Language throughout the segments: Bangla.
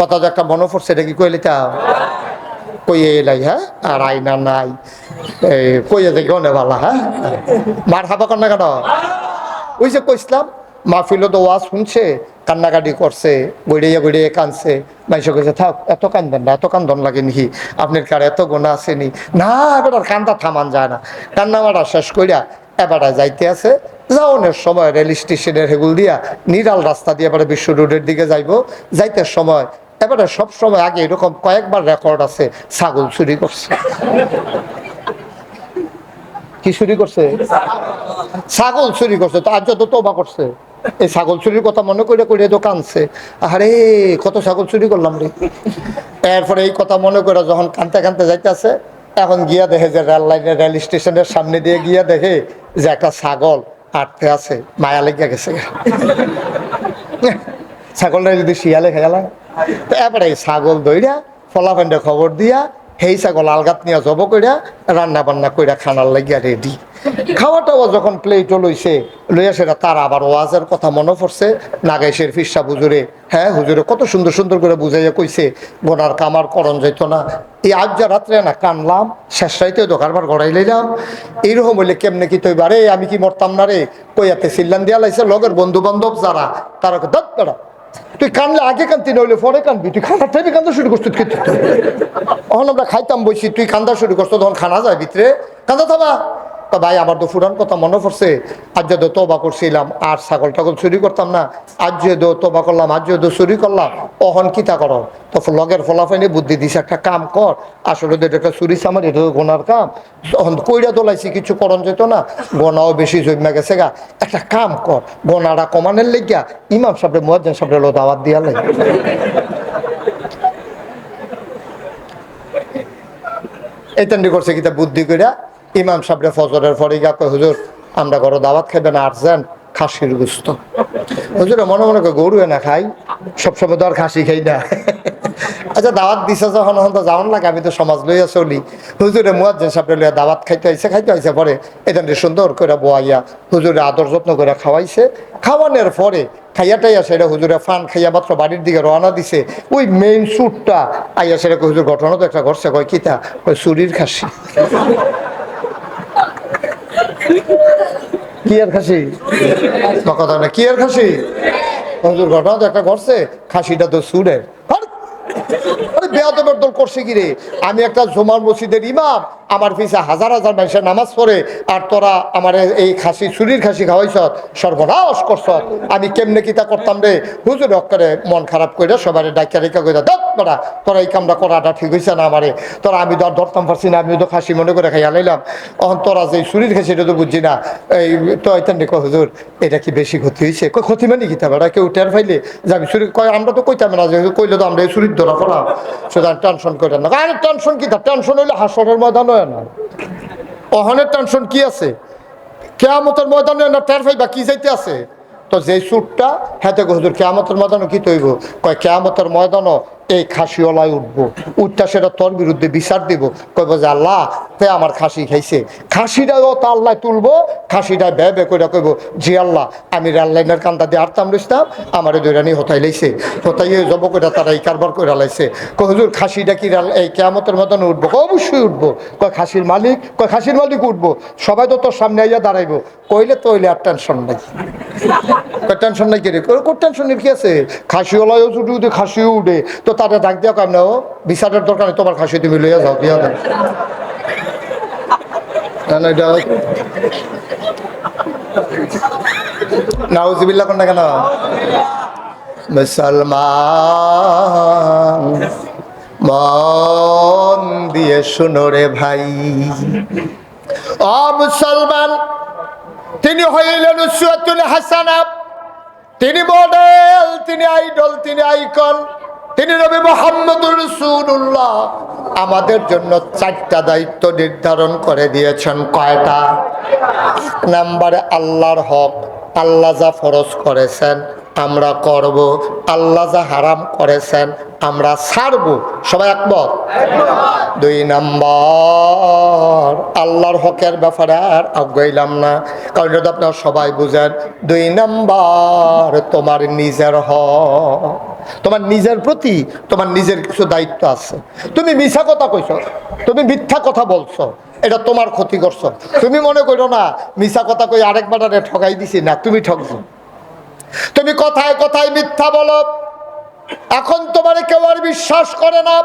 কথা যে একটা মনে পড়ছে, এটা কি কইলে তা কই এলাই হ্যাঁ? আর আইনা নাই। কইয়ে দেখি অনেক ভালো হ্যাঁ? মার খাবা কর ওই যে কইসলাম মাহফিল তো ওয়াজ শুনছে, কান্নাকাটি করছে, গড়িয়ে গড়িয়ে কানছে মাইসে কইছে, থাক, এত কান্দন না, এত কান্দন লাগে নাকি? আপনার কার এত গোনা আছে নি? এবার কান্দা থামান যায় না। কান্না মারা শেষ কইরা এবারে যাইতে আছে। যাওনের সময় রেল স্টেশনের হেগুল দিয়া, নিরাল রাস্তা দিয়ে এবারে বিশ্ব রোডের দিকে যাইবো। যাইতে সময় এবারে সব সময় আগে এরকম কয়েকবার রেকর্ড আছে, ছাগল চুরি করছে। কি চুরি করছে? ছাগল চুরি করছে, তো আজ তো তোবা করছে। এই ছাগল চুরির কথা মনে করে করে তো কানছে আরে কত ছাগল চুরি করলাম রে। এরপরে এই কথা মনে করে যখন কানতে কানতে যাইতেছে, এখন গিয়া দেখে যে রেল লাইনের, রেল স্টেশনের সামনে দিয়ে গিয়া দেখে যে একটা ছাগল আটকে আছে, মায়া লেগে গেছে। ছাগলটা যদি শিয়ালে খেয়ালা এবারে ছাগল দইরা ফলাফান্ডে খবর দিয়া, সেই ছাগল আলগাত নিয়ে জব কইরা, রান্না বান্না কইরা খানার লাগিয়া রেডি খাওয়া টাওয়া যখন প্লেটও লইছে, লইয়া সেটা তার আবার ওয়াজের কথা মনে পড়ছে। নাগাইশের ফিসা হুজুরে হ্যাঁ হুজুরে, কত সুন্দর সুন্দর করে বুঝাইয়া কইছে, গোনার কামার করণ যাইতো না। এই আজ যা রাত্রে না কানলাম, শেষ রাইতে দোকানবার গড়াই লইলাম। এইরকম হইলে কেমনে কি তুই বারে আমি কি মরতাম না রে? কইয়াতে সিল্লান দিয়া লাইছে, লগের বন্ধু বান্ধব যারা, তারা দত তুই কানলে আগে কানতি, নইলে পরে কানবি। তুই খানার টাইমে কান্দা শুরু করছিস কিন্তু তখন আমরা খাইতাম বসি তুই কান্দা শুরু করছ, তখন খানা যায় ভিতরে। কান্দা থামা। তা ভাই, আমার তো ফুরান কথা মনে পড়ছে। আজ যদি তোবা করছিলাম, আর ছাগল টাগল চুরি করতাম না। আজ যদি তোবা করলাম, আজ যদি চুরি করলাম, অহন কিতা কর? তো লগের ফলাফাইনে বুদ্ধি দিছে, একটা কাম কর। আসলে তো এটা চুরি সামার, এটা তো গোনার কাম। কইরা তোলাইছি কিছু করণ যেত না। গোনাও বেশি জমা গেছে গা। একটা কাম কর। গোনাটা কমানের লেগিয়া ইমাম সাহেব মহাজন সাহেব লো দাওয়াত দিয়া লাগে এইতান্ডি করছে কিতা বুদ্ধি কইরা ইমাম সাহেবরে ফজরের পরে গিয়া কয়, হুজুর, আমরা ঘরে দাওয়াত খাইবেন আটছেন খাসির গুস্ত। হুজুরে মনে মনে করে গরু না খাই, সবসময় তো আর খাসি খাই না। আচ্ছা দাওয়াত দিছে যখন হন তো যাওয়ান লাগে, আমি তো সমাজ লইয়া চলি। হুজুরে মুয়াজ্জিন সাহেব লইয়া দাওয়াত খাইতে আইছে খাইতে আইছে পরে এটা সুন্দর করে বোয়াইয়া হুজুরে আদর যত্ন করে খাওয়াইছে। খাওয়ানোর পরে খাইয়া টাইয়া সেটা হুজুরে ফান খাইয়া মাত্র বাড়ির দিকে রওনা দিছে। ওই মেইন স্যুটটা আইয়া সেটা হুজুর ঘটনা তো একটা ঘটছে, কয়, কিতা? কয়, চুরির খাসি। কি আর খাসি? কথা না, কি আর খাসি? হুজুর ঘটনা তো একটা ঘটছে, খাসিটা তো সুরের। আরে বেয়াদবের দল করছে কি রে? আমি একটা জোমার মসজিদের ইমাম আমার পিছে হাজার হাজার মানুষের নামাজ পড়ে আর তোরা আমার এই খাসি, চুরির খাসি খাওয়াইছ, সর্বনাশ করছ। আমি কেমনে কিতা করতাম রে? হুজুর অক্ষরে মন খারাপ করে সবার ডাক্কা রেখা করে দাঁত তোরা তোরা এই কামটা করাটা ঠিক হয়েছে না আমারে। তোরা আমি ধর ধরতাম পারছি না আমি তো খাসি মনে করে খাইয়া লাইলাম। অহন তোরা যে চুরির খাসি, এটা তো বুঝছি না। এই তো এতেন দেখো হুজুর, এটা কি বেশি ক্ষতি হয়েছে ক্ষতি মানে কিতা বেড়া কেউ টের ফাইলে যাবি চুরি কয় আমরা তো কইতাম না যে কইলে তো আমরা এই চুরির ধরা পড়াম। সুতরাং টেনশন করে না। আরে টেনশন কি টেনশন হইলে হাসরের ময়দান হয় না। অহনের টেনশন কি আছে? কেয়ামতের ময়দানে না টের পাইবা কি যাইতে আছে? তো যে সুটটা হ্যাঁ হুজুর, কেয়ামতের ময়দানও কি তৈব? কয়, কেয়ামতের ময়দানও এই খাসিওলায় উঠবো। উঠটা সেটা তোর বিরুদ্ধে বিচার দিব। কইব যে আল্লাহ তে আমার খাসি খাইছে। খাসিটাও তো আল্লাহ তুলবো, খাসিটা বে বে করে কইব, জি আল্লাহ, আমি রেল লাইনের কান্দা দিয়ে আরতাম লইতাম আমার দৈরানি হতাই লাইছে। হতাই জব করে তারা এই কারবার করে লাইছে। কই, হুজুর, খাসিটা কি এই কেয়ামতের মতন উঠবো? কয় অবশ্যই উঠবো। কয় খাসির মালিক কয় খাসির মালিক উঠবো। সবাই তো তোর সামনে আইয়া দাঁড়াইবো। কইলে তো হইলে আর টেনশন নাই। টেনশন নাই কি রে কোন টেনশনের কি আছে? খাসিওয়ালাও ছুটি উঠে খাসিও উঠে, তো তারা ডাক দিয়া কাম না ও বিচারের দরকার নেই, তোমার খাসি তুমি লইয়া যাও, দিয়া না এটা নাউজিবিল্লাহ কোন না কেন? মুসলমান, মন দিয়ে শুনো রে ভাই। ও মুসলমান, তিনি হইলেন উসওয়াতুল হাসানা। তিনি মডেল তিনি আইডল তিনি আইকন তিনি রবি মোহাম্মদ রসুল্লাহ আমাদের জন্য চারটা দায়িত্ব নির্ধারণ করে দিয়েছেন। কয়টা? এক নাম্বারে আল্লাহর হক, আল্লাহ যা ফরজ করেছেন। আমরা করব। আল্লাহ যা হারাম করেছেন আমরা ছাড়ব। সবাই একমত? দুই নম্বর, আল্লাহর হকের ব্যাপারে আর আগাইলাম না। কারণ তো আপনারা সবাই বুঝেন। দুই নম্বর, তোমার নিজের হক। তোমার নিজের প্রতি তোমার নিজের কিছু দায়িত্ব আছে। তুমি মিছা কথা কইছো, তুমি মিথ্যা কথা বলছো, এটা তোমার ক্ষতি করছ। তুমি মনে করো না মিছা কথা কই আরেকবার আরে ঠকাই দিছি, না, তুমি ঠকছো। তুমি কথায় কথায় মিথ্যা বলো। এখন তোমার কেউ আর বিশ্বাস করে না।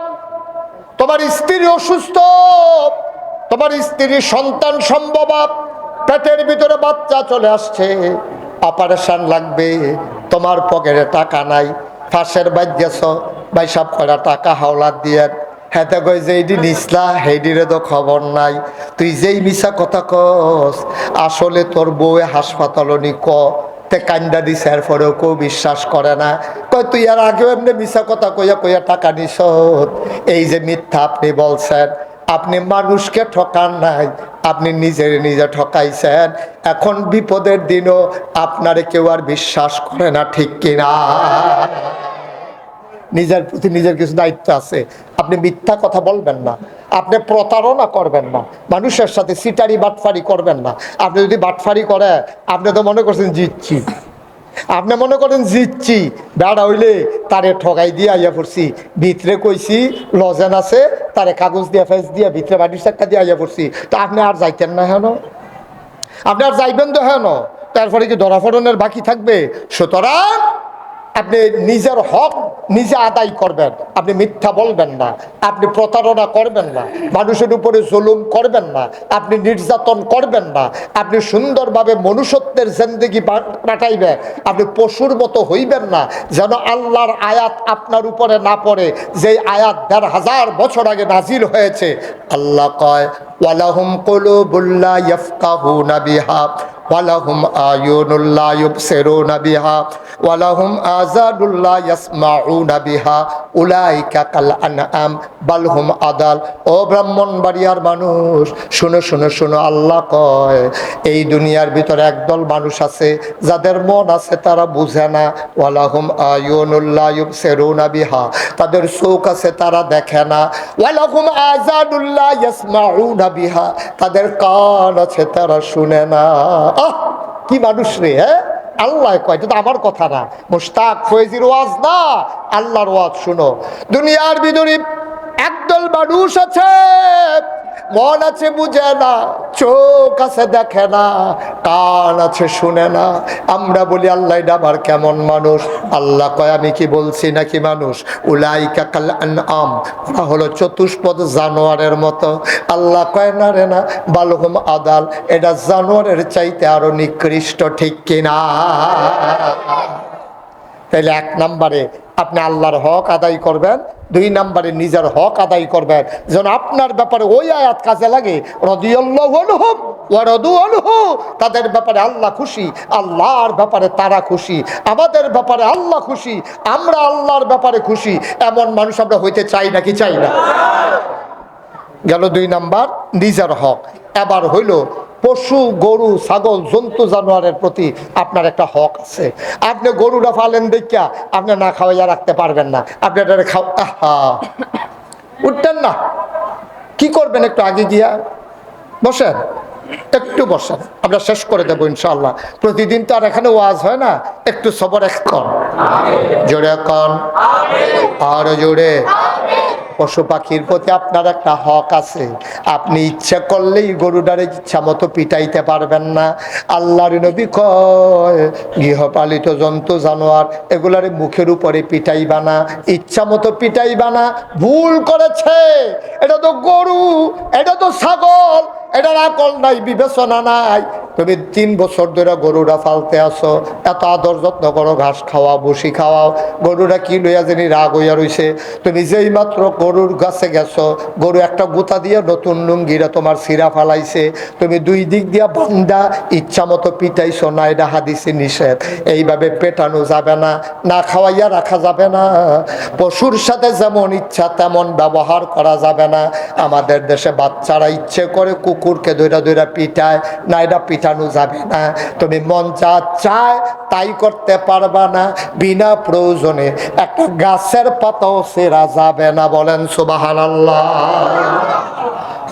তোমার স্ত্রী অসুস্থ। তোমার স্ত্রী সন্তান সম্ভব। পেটের ভিতরে বাচ্চা চলে আসছে। অপারেশন লাগবে। তোমার পকেটে টাকা নাই। ফাঁসের বাদ গেছ ভাই সব কটা টাকা হাওলাত দিয়ে। হেতে কই যে এইটি নিসলা হেডিরে তো খবর নাই। তুই যেই মিশা কথা কস, আসলে তোর বউ হাসপাতাল নি ক তে কান্দা দিছে এরপরেও কেউ বিশ্বাস করে না। কয়, তুই আর আগেও এমনি মিশা কথা কইয়া কইয়া টাকা নিস এই যে মিথ্যা আপনি বলছেন, আপনি মানুষকে ঠকান নাই, আপনি নিজের নিজে ঠকাইছেন। এখন বিপদের দিনও আপনারে কেউ আর বিশ্বাস করে না, ঠিক কিনা? নিজের প্রতি নিজের কিছু দায়িত্ব আছে। আপনি মিথ্যা কথা বলবেন না। আপনি প্রতারণা করবেন না। মানুষের সাথে সিটারি বাটফারি করবেন না। আপনি যদি বাটফারি করে, আপনি তো মনে করছেন জিতছি। আপনি মনে করেন জিতছি। বেড়া হইলে তারে ঠগাই দিয়ে আইয়া পড়ছি। ভিতরে কইছি, লজেন আছে, তারে কাগজ দিয়ে ফেস দিয়ে ভিতরে বাড়ির চাক্কা দিয়ে আইয়া পড়ছি। তো আপনি আর যাইতেন না হেন? আপনি আর যাইবেন তো হেন? তারপরে কি ধরাফড়নের বাকি থাকবে? সুতরাং আপনি নিজের হক নিজে আদায় করবেন। আপনি মিথ্যা বলবেন না। আপনি প্রতারণা করবেন না। মানুষের উপরে জুলুম করবেন না। আপনি নির্যাতন করবেন না। আপনি সুন্দরভাবে মনুষ্যত্বের জিন্দগি পাঠাইবেন আপনি পশুর মতো হইবেন না। যেন আল্লাহর আয়াত আপনার উপরে না পড়ে। যেই আয়াত দেড় হাজার বছর আগে নাজিল হয়েছে, আল্লাহ কয়, ওয়ালাহুম ইয়াফকাহুনা বিহা। ওয়ালাহুম আয়ুনুল্লাহ ইউবসিরুনা বিহা, ওয়ালাহুম আযানুল্লাহ ইয়াসমাউনা বিহা, উলাইকা কাল আনআম, বাল হুম আদাল। ও ব্রাহ্মণবাড়িয়ার মানুষ, শুনো শুনো শুনো, আল্লাহ কয়, এই দুনিয়ার ভিতরে একদল মানুষ আছে, যাদের মন আছে তারা বুঝে না, ওয়ালাহুম আয়ুনুল্লাহ ইউবসিরুনা বিহা, তাদের চোখ আছে তারা দেখে না, ওয়ালাহুম আযানুল্লাহ ইয়াসমাউনা বিহা, তাদের কান আছে তারা শুনে না। আহ, কি মানুষ রে হ্যাঁ? আল্লাহ কয়, এটা তো আমার কথা না। মুস্তাক ফয়েজির ওয়াজ না, আল্লাহর ওয়াজ শুনো। দুনিয়ার ভিতরে একদল মানুষ আছে মন আছে বুঝে না, চোখ আছে দেখে না, কান আছে শুনে না। আমরা বলি, আল্লাহ, এটা আবার কেমন মানুষ? আল্লাহ কয়, আমি কি বলছি নাকি মানুষ? উলাইকা কাল আম ওরা হলো চতুষ্পদ জানোয়ারের মতো। আল্লাহ কয়, না রে, না, বালহুম আদাল, এটা জানোয়ারের চাইতে আরও নিকৃষ্ট, ঠিক কিনা? তাহলে এক নম্বরে আপনি আল্লাহর হক আদায় করবেন, দুই নম্বরে নিজের হক আদায় করবেন। যেন আপনার ব্যাপারে ওই আয়াত কাজে লাগে। তাদের ব্যাপারে আল্লাহ খুশি, আল্লাহর ব্যাপারে তারা খুশি, আমাদের ব্যাপারে আল্লাহ খুশি, আমরা আল্লাহর ব্যাপারে খুশি। এমন মানুষ আমরা হইতে চাই নাকি চাই না? গেল দুই নাম্বার, নিজের হক। এবার হইল পশু গরু ছাগল জন্তু জানোয়ারের প্রতি আপনার একটা হক আছে। আপনি গরুটা ফালেন দেখিয়া আপনি না খাওয়াইয়া রাখতে পারবেন না। আপনি এটা খাও আহা। উঠতেন না। কি করবেন একটু আগে গিয়া? বসেন। একটু বসেন। আমরা শেষ করে দেবো ইনশাল্লাহ প্রতিদিন তো আর এখানে ওয়াজ হয় না। একটু সবর এক কন জোরে কন আর জোরে। পশু পাখির প্রতি আপনার একটা হক আছে। আপনি ইচ্ছা করলেই গরুডারে ইচ্ছা মতো পিটাইতে পারবেন না। আল্লাহর নবী কয়, গৃহপালিত জন্তু, জানোয়ার, এগুলার মুখের উপরে পিটাইবা না, ইচ্ছা মতো পিটাইবা না, ভুল করেছে। এটা তো গরু, এটা তো ছাগল। এটার আকল নাই, বিবেচনা নাই। তুমি তিন বছর ধরে গরুরা ফালতে আসো এত আদর যত্ন করো, ঘাস খাওয়াও বসি খাওয়াও, গরুরা কি লইয়া জানি রাগ হইয়া রইছে। তুমি যেই মাত্র গরুর গাছে গেছো, গরু একটা গুতা দিয়ে নতুন লুঙ্গিরা তোমার সিরা ফালাইছে। তুমি দুই দিক দিয়া বান্দা, ইচ্ছা মতো পিটাইছো না, এটা হাদিসে নিষেধ। এইভাবে পেটানো যাবে না না খাওয়াইয়া রাখা যাবে না। পশুর সাথে যেমন ইচ্ছা তেমন ব্যবহার করা যাবে না। আমাদের দেশে বাচ্চারা ইচ্ছে করে কুকুর কুকুরকে দৈরা দৈরা পিটায়, না এটা পিটানো যাবে না। তুমি মন যা চায় তাই করতে পারবা না, বিনা প্রয়োজনে একটা গাছের পাতাও সেরা যাবে না বলেন সুবাহান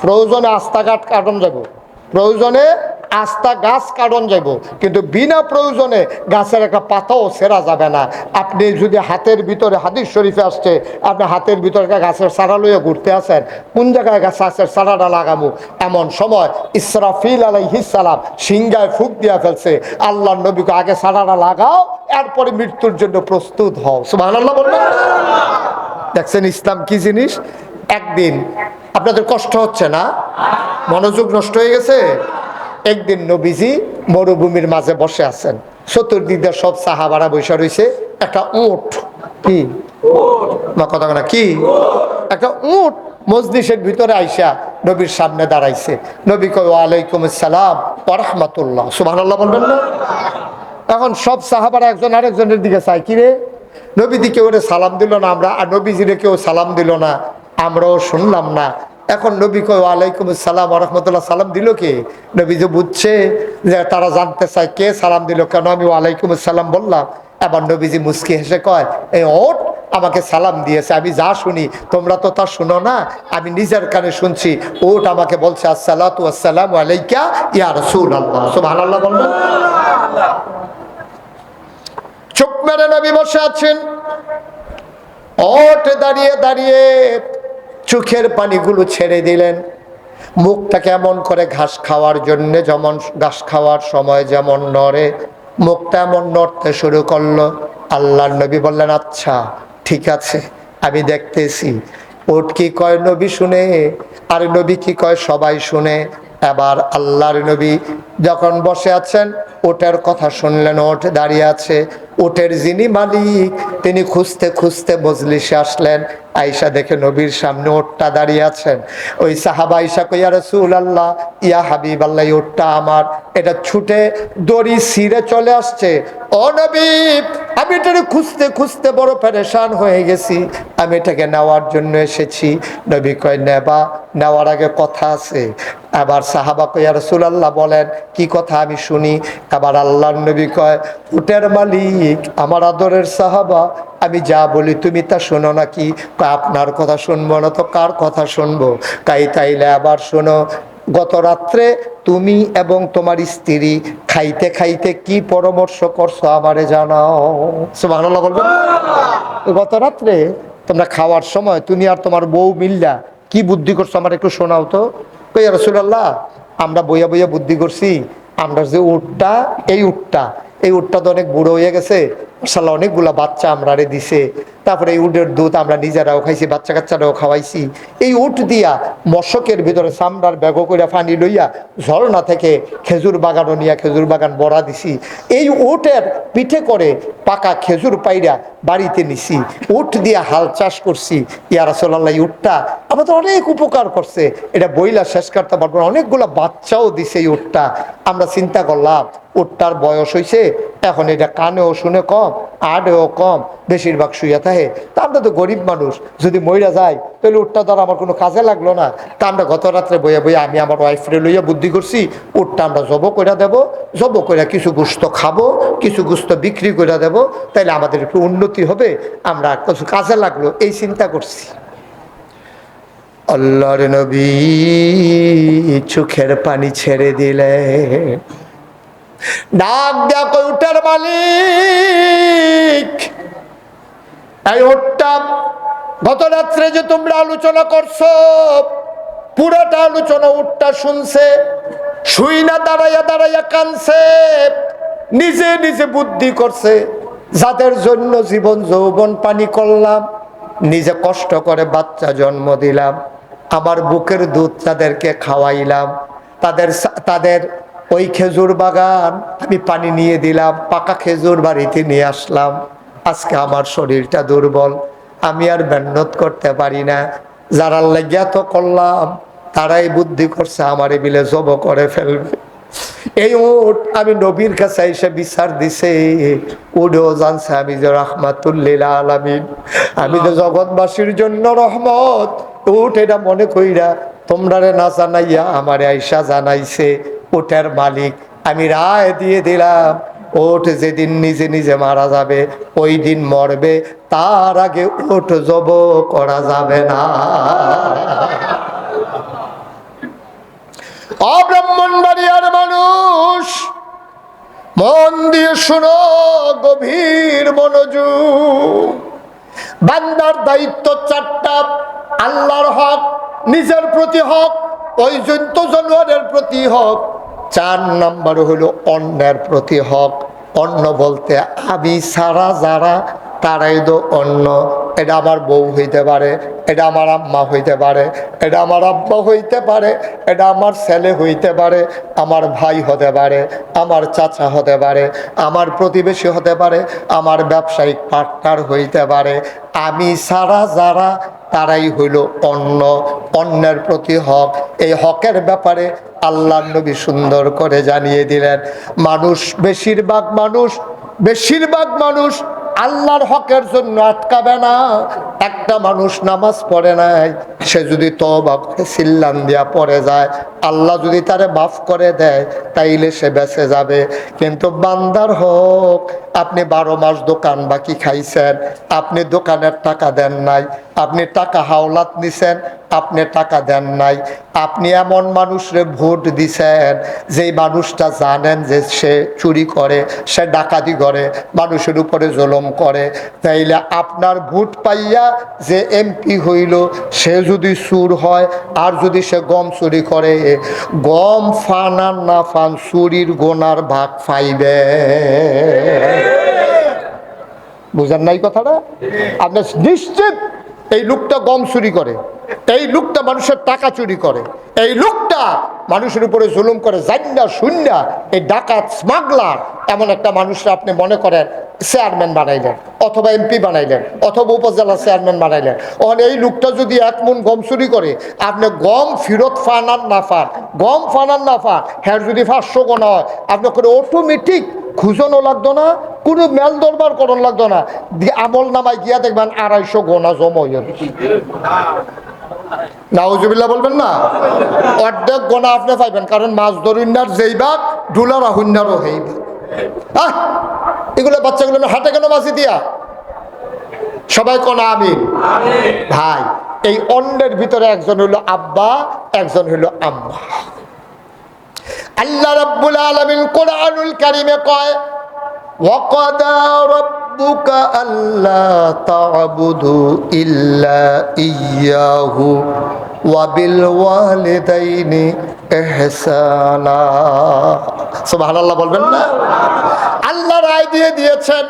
প্রয়োজনে আস্তাঘাট কাটন যাব। প্রয়োজনে আস্তা গাছ কাটন যাব কিন্তু বিনা প্রয়োজনে গাছের একটা পাতাও সেরা যাবে না। আপনি যদি হাতের ভিতরে হাদিস শরীফে আসছে, আপনি হাতের ভিতরে গাছের সারা লইয়া ঘুরতে আসেন, কোন জায়গায় গাছের সারাটা লাগামো? এমন সময় ইসরাফিল আলাইহিসালাম সিংগায় ফুক দিয়া ফেলছে আল্লাহ নবীকে আগে সারাটা লাগাও, এরপরে মৃত্যুর জন্য প্রস্তুত হও। সুবাহ বলবেন? দেখছেন ইসলাম কি জিনিস? একদিন, আপনাদের কষ্ট হচ্ছে না? মনোযোগ নষ্ট হয়ে গেছে? একদিন নবীজি মরুভূমির মাঝে বসে আছেন। চতুর্দিকে সব সাহাবারা বসে রয়েছে। একটা উট। কি? কথা কি? একটা উট মজলিসের ভিতরে আইসা নবীর সামনে দাঁড়াইছে। নবী কয়, ওয়ালাইকুম আসসালাম ওরহমতুল্লাহ সুবাহ বলবেন না? এখন সব সাহাবারা একজন আরেকজনের দিকে চাই কিরে নবীদি কেউ সালাম দিল না আমরা? আর নবীজিরে কেউ সালাম দিল না? আমরাও শুনলাম না। এখন নবী কয়, ওয়ালাইকুম আসসালাম রহমতুল্লাহ। সালাম দিল কে? নবী যে বুঝছে যে তারা জানতে চায় কে সালাম দিল, কেন আমি ওয়ালাইকুম আসসালাম বললাম। এবার নবীজি মুস্কি হেসে কয় এই ওট আমাকে সালাম দিয়েছে, আমি যা শুনি, তোমরা তো তা শুনো না, আমি নিজের কানে শুনছি। ওট আমাকে বলছে আসসালাম আলাইকা ইয়া রসুল আল্লাহ সুবহানাল্লাহ বলবেন চুপ মেরে নবী বসে আছেন। ওট দাঁড়িয়ে দাঁড়িয়ে। চোখের পানিগুলো ছেড়ে দিলেন। মুখটা কেমন করে ঘাস খাওয়ার জন্য যেমন ঘাস খাওয়ার সময় যেমন নড়ে, মুখটা এমন নড়তে শুরু করল। আল্লাহ নবী বললেন আচ্ছা ঠিক আছে, আমি দেখতেছি। ওট কি কয়, নবী শুনে? আর নবী কি কয়, সবাই শুনে। এবার আল্লাহর নবী যখন বসে আছেন ওটের কথা শুনলেন ওট দাঁড়িয়ে আছে। ওটের যিনি মালিক, তিনি খুঁজতে খুঁজতে মজলিসে আসলেন। আইসা দেখে নবীর সামনে ওটটা দাঁড়িয়ে আছেন। ওই সাহাবা আইসা কইয়া রসুল আল্লাহ ইয়া হাবিব আল্লাহ ওটটা আমার। এটা ছুটে দড়ি সিরে চলে আসছে। ও নবী, আমি এটাকে খুঁজতে খুঁজতে বড় পেরেশান হয়ে গেছি। আমি এটাকে নেওয়ার জন্য এসেছি। নবী কয়, নেবা, নেওয়ার আগে কথা আছে। আবার সাহাবা কইয়া রসুল আল্লাহ বলেন কি কথা আমি শুনি? আবার আল্লাহ নবী কয়, উটের মালিক, আমার আদরের সাহাবা, আমি যা বলি তুমি তা শোনো নাকি? আপনার কথা শুনব না তো কার কথা শুনব? কাই তাইলে আবার শোনো, গত রাত্রে তুমি এবং তোমার স্ত্রী খাইতে খাইতে কি পরামর্শ করছ আমারে জানাও? গত রাত্রে তোমরা খাওয়ার সময় তুমি আর তোমার বউ মিল্লা কি বুদ্ধি করছ আমার একটু শোনাও তো। কই রসুলাল্লাহ আমরা বইয়া বইয়া বুদ্ধি করছি, আমরা যে উটটা, এই উটটা এই উটটা তো অনেক বুড়ো হয়ে গেছে মাসাল্লাহ অনেকগুলা বাচ্চা আমরা রে দিছে। তারপরে এই উটের দুধ আমরা নিজেরাও খাইছি বাচ্চা কাচ্চারাও খাওয়াইছি। এই উট দিয়া মশকের ভিতরে চামড়ার ব্যাগ করিয়া পানি লইয়া ঝর্ণা থেকে খেজুর বাগানও নিয়া খেজুর বাগান বড়া দিছি। এই উটের পিঠে করে পাকা খেজুর পাইরা বাড়িতে নিছি। উট দিয়া হাল চাষ করছি। ইয়া রাসোল্লাহ উটটা আমাদের অনেক উপকার করছে। এটা বইলা শেষ করতে পারব অনেকগুলো বাচ্চাও দিছে এই উটটা। আমরা চিন্তা করলাম, উটটার বয়স হয়েছে এখন এটা কানেও শুনে কম। আডেও কম, বেশিরভাগ শুয়ে থাকে। তা আমরা তো গরিব মানুষ, যদি মইরা যায় তাহলে উটটা দ্বারা আমার কোনো কাজে লাগল না। তা আমরা গত রাত্রে বইয়া বইয়া আমি আমার ওয়াইফরে লইয়া বুদ্ধি করছি, উটটা আমরা জব করে দেব, জব করে কিছু গুস্ত খাব, কিছু গুস্ত বিক্রি করে দেব, তাইলে আমাদের একটু উন্নতি হবে, আমরা কিছু কাজে লাগল, এই চিন্তা করছি। আল্লাহর নবী চোখের পানি ছেড়ে দিলে ডাক কই উঠার মালিক। এই ওটটা গত রাত্রে যে তোমরা আলোচনা করছ, পুরোটা আলোচনা উঠটা শুনছে, শুই না, দাঁড়াইয়া দাঁড়াইয়া কানছে, নিজে নিজে বুদ্ধি করছে, যাদের জন্য জীবন যৌবন পানি করলাম, নিজে কষ্ট করে বাচ্চা জন্ম দিলাম, আমার বুকের দুধ তাদেরকে খাওয়াইলাম, তাদের তাদের ওই খেজুর বাগান আমি পানি নিয়ে দিলাম, পাকা খেজুর বাড়িতে নিয়ে আসলাম। আজকে আমার শরীরটা দুর্বল, আমি আর মেহনত করতে পারি না। যারা লেগিয়া তো করলাম, তারাই বুদ্ধি করছে, আমার বিলে জব করে ফেলবে। এই উট আমি নবীর কাছে এসে বিচার দিছে। উডেও জানছে, আমি যে রহমাতুল্লিল আলামিন। আমি তো জগৎবাসীর জন্য রহমত। উঠ এটা মনে কইরা তোমরারে না জানাইয়া আমার আইসা জানাইছে। ওটার মালিক। আমি রায় দিয়ে দিলাম ওট যেদিন নিজে নিজে মারা যাবে, ওই দিন মরবে, তার আগে ওট জব করা যাবে না। অব্রাহ্মণবাড়িয়ার মানুষ, মন দিয়ে শোনো, গভীর মনোযোগ। বান্দার দায়িত্ব চারটা, আল্লাহর হক, নিজের প্রতি হক, ওই জন্তু জানোয়ারের প্রতি হক। চার নাম্বার হলো অন্যের প্রতি হক। অন্য বলতে, আমি সারা যারা, তারাই তো অন্য। এটা আমার বউ হইতে পারে, এটা আমার আম্মা হইতে পারে, এটা আমার আব্বা হইতে পারে, এটা আমার ছেলে হইতে পারে, আমার ভাই হতে পারে, আমার চাচা হতে পারে, আমার প্রতিবেশী হতে পারে, আমার ব্যবসায়িক পার্টনার হইতে পারে। আমি সারা যারা তারাই হইল অন্য, অন্যের প্রতি হক। এই হকের ব্যাপারে আল্লাহ নবী সুন্দর করে জানিয়ে দিলেন, মানুষ, বেশিরভাগ মানুষ বেশিরভাগ মানুষ আল্লাহর হকের জন্য আটকাবে না। একটা মানুষ নামাজ পড়ে নাই, সে যদি তবা করে সিল্লান দিয়া পড়ে যায়, আল্লাহ যদি তারে মাফ করে দেয়, তাইলে সে বেঁচে যাবে। কিন্তু বান্দার হোক, আপনি বারো মাস দোকান বাকি খাইছেন, আপনি দোকানের টাকা দেন নাই, আপনি টাকা হাওলাত নিছেন, আপনি টাকা দেন নাই, আপনি এমন মানুষরে ভোট দিছেন, যেই মানুষটা জানেন যে সে চুরি করে, সে ডাকাতি করে, মানুষের উপরে জুলুম করে, তাইলে আপনার ভোট পাইয়া যে এমপি হইল, সে যদি সুর হয়, আর যদি সে গম চুরি করে, গম ফান আর না ফান, চুরির গোনার ভাগ ফাইবে। বুঝার নাই কথাটা? আপনার নিশ্চিত এই লোকটা গম চুরি করে? এই লোকটা মানুষের টাকা চুরি করে। এই লোকটা মানুষের উপরে জুলুম করে জান্না শূন্য এই ডাকাত স্মাগলার এমন একটা মানুষরা আপনি মনে করেন চেয়ারম্যান বানাইলেন অথবা এমপি বানাইলেন অথবা উপজেলা চেয়ারম্যান বানাইলেন। ওখানে এই লোকটা যদি এক মন গম চুরি করে, আপনি গম ফিরত ফান আর না ফান, গম ফান আর না ফান হ্যাঁ যদি পাঁচশো গোনা হয় আপনি করে অটোমেটিক খুঁজনও লাগতো না, কোনো মেল দরবার করন লাগতো না। আমল নামায় গিয়া দেখবেন আড়াইশো গোনা জমা হয়ে যাবে নাউজুবিল্লাহ বলবেন না? অর্ধেক গোনা আপনি পাইবেন, কারণ মাছ যেই আহ! এগুলো বাচ্চাগুলো আমি কেন দিয়া? সবাই কোন আমিন? ভাই, এই অন্যের ভিতরে একজন হলো আব্বা, একজন হলো আম্মা। আল্লাহ রাব্বুল আলামিন কোরআনুল কারিমে কয় রাব্বুকা আল্লা তা'বুদু ইল্লা ইয়্যাহু ওয়া বিল ওয়ালিদাইনি ইহসানা। সুবহানাল্লাহ বলবেন না? আল্লাহ রায় দিয়ে দিয়েছেন।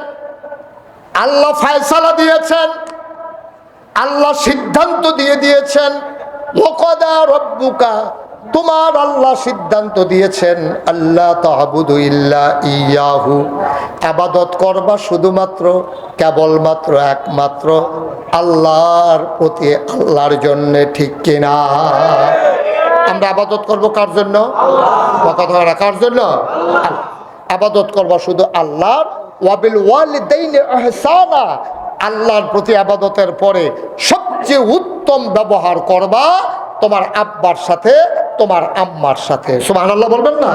আল্লাহ ফয়সালা দিয়েছেন। আল্লাহ সিদ্ধান্ত দিয়ে দিয়েছেন। ওকদা রব্বুকা তোমার আল্লাহ সিদ্ধান্ত দিয়েছেন আল্লাহ তাহাবুদু ইয়াহু। আবাদত করবা শুধুমাত্র, কেবলমাত্র একমাত্র আল্লাহর প্রতি আল্লাহর জন্যে, ঠিক কিনা? আমরা আবাদত করব কার জন্য? কথা কার জন্য? আবাদত করবা শুধু আল্লাহর? আল্লাহর প্রতি আবাদতের পরে সবচেয়ে উত্তম ব্যবহার করবা তোমার আব্বার সাথে তোমার আম্মার সাথে। সুবহানাল্লাহ বলবেন না?